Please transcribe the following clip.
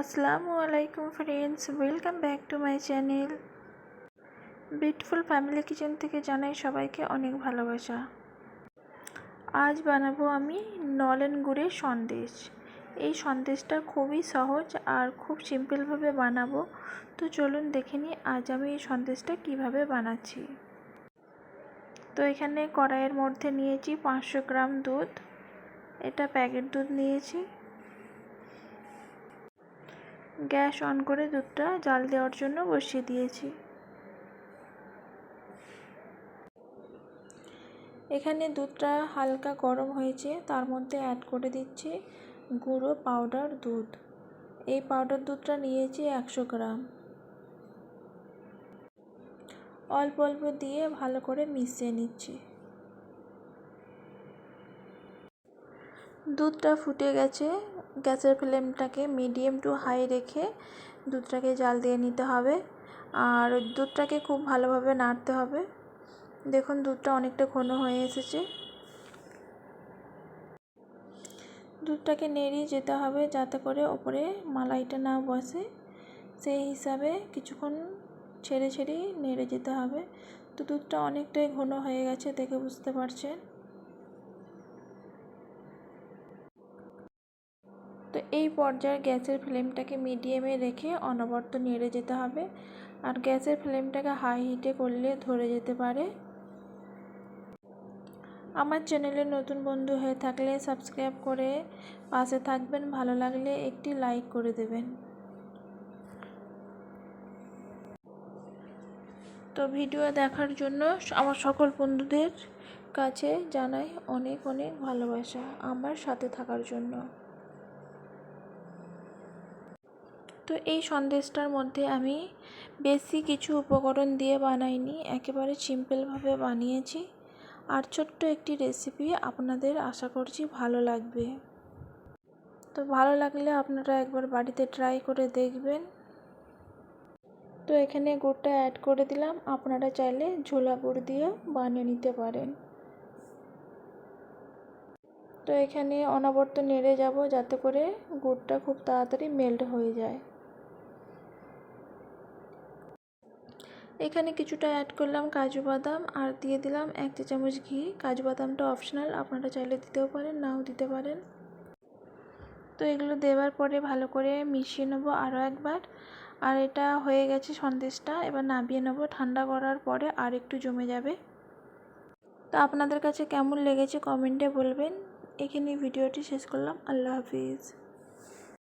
আসসালামু আলাইকুম friends welcome back to my channel beautiful family kitchen থেকে জানাই সবাইকে অনেক ভালোবাসা। আজ বানাবো আমি নলেন গুড়ের সন্দেশ। এই সন্দেশটা খুবই সহজ আর খুব সিম্পলভাবে বানাবো। তো চলুন দেখে নিই আজ আমি এই সন্দেশটা কীভাবে বানাচ্ছি। তো এখানে কড়াইয়ের মধ্যে নিয়েছি পাঁচশো গ্রাম দুধ। এটা প্যাকেট দুধ নিয়েছি। গ্যাস অন করে দুধটা জাল দেওয়ার জন্য বসিয়ে দিয়েছি। এখানে দুধটা হালকা গরম হয়েছে, তার মধ্যে অ্যাড করে দিচ্ছি গুঁড়ো পাউডার দুধ। এই পাউডার দুধটা নিয়েছি একশো গ্রাম। অল্প অল্প দিয়ে ভালো করে মিশিয়ে নিচ্ছি। দুধটা ফুটে গেছে গ্যাসের ফ্লেমটাকে মিডিয়াম টু হাই রেখে দুধটাকে জাল দিয়ে নিতে হবে। আর দুধটাকে খুব ভালোভাবে নাড়তে হবে। দেখুন, দুধটা অনেকটা ঘন হয়ে এসেছে। দুধটাকে নেড়িয়ে যেতে হবে যাতে করে ওপরে মালাইটা না বসে। সেই হিসাবে কিছুক্ষণ ছেড়ে ছেড়েই নেড়ে যেতে হবে। তো দুধটা অনেকটাই ঘন হয়ে গেছে দেখে বুঝতে পারছেন। তো এই পর্যায়ে গ্যাসের ফ্লেমটাকে মিডিয়ামে রেখে অনবরত নেড়ে যেতে হবে। আর গ্যাসের ফ্লেমটাকে হাই হিটে করলে ধরে যেতে পারে। আমার চ্যানেলে নতুন বন্ধু হয়ে থাকলে সাবস্ক্রাইব করে পাশে থাকবেন। ভালো লাগলে একটি লাইক করে দেবেন। তো ভিডিও দেখার জন্য আমার সকল বন্ধুদের কাছে জানাই অনেক অনেক ভালোবাসা আমার সাথে থাকার জন্য। তো এই সন্দেশটার মধ্যে আমি বেশি কিছু উপকরণ দিয়ে বানাইনি, একেবারে সিম্পলভাবে বানিয়েছি। আর ছোট্ট একটি রেসিপি আপনাদের আশা করছি ভালো লাগবে। তো ভালো লাগলে আপনারা একবার বাড়িতে ট্রাই করে দেখবেন। তো এখানে গুড়টা অ্যাড করে দিলাম, আপনারা চাইলে ঝোলা গুড় দিয়ে বানিয়ে নিতে পারেন। তো এখানে অনাবর্ত নেড়ে যাব, যাতে করে গুড়টা খুব তাড়াতাড়ি মেল্ট হয়ে যায়। এখানে কিছুটা অ্যাড করলাম কাজু বাদাম আর দিয়ে দিলাম এক চা চামচ ঘি। কাজু বাদামটা অপশনাল আপনারা চাইলে দিতেও পারেন, নাও দিতে পারেন। তো এগুলো দেওয়ার পরে ভালো করে মিশিয়ে নেব আরও একবার। আর এটা হয়ে গেছে সন্দেশটা, এবার নাবিয়ে নেব। ঠান্ডা করার পরে আর একটু জমে যাবে। তো আপনাদের কাছে কেমন লেগেছে কমেন্টে বলবেন। এখানে ভিডিওটি শেষ করলাম। আল্লাহ হাফিজ।